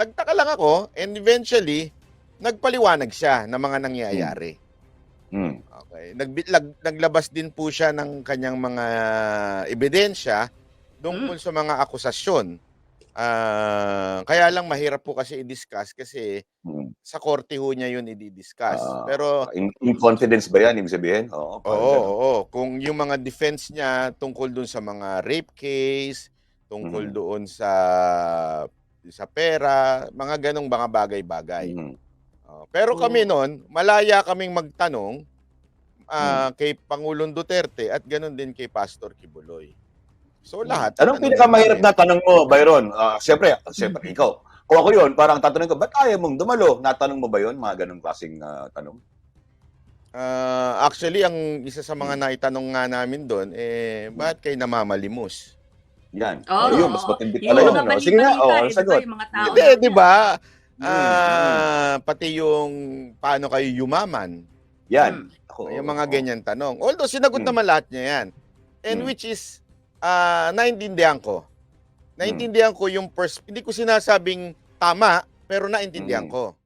nagtaka lang ako and eventually, nagpaliwanag siya ng mga nangyayari. Hmm. Okay. Nagbilag, naglabas din po siya ng kanyang mga ebidensya tungkol sa mga akusasyon. Ah, kaya lang mahirap po kasi i-discuss kasi Hmm. sa korte ho niya yun i-discuss. Ah, Pero in, in confidence ba yan, ibig sabihin? Oo. Oo, ganun. oo. Kung yung mga defense niya tungkol doon sa mga rape case, tungkol Mhm. doon sa sa pera, mga ganong mga bagay-bagay. Mhm. Oh, pero kami Oo. noon, malaya kaming magtanong ah, kay Pangulong Duterte at ganon din kay Pastor Kibuloy. So lahat. Anong pinakamahirap na tanong mo, Byron? Ah, siyempre, siyempre, ikaw. Kung ako yun, parang tatanungin ko, ba't ayaw mong dumalo? Natanong mo ba yun? Mga ganong klaseng ah, tanong? Ah, actually, ang isa sa mga naitanong nga namin doon, eh, bakit kayo namamalimos? Yan. Oo, Oh, yun, mas matindi pala yun. no? Sige nga, oh, eh, sagot. Hindi, di ba? Mm, Ah, pati yung paano kayo yumaman. Yan. Mm. Ako, yung mga ganyan tanong. Although sinagot Mm. naman lahat niya yan. And Mm. which is ah naintindihan ko. Naintindihan ko yung pers- hindi ko sinasabing tama, pero naintindihan Mm. ko.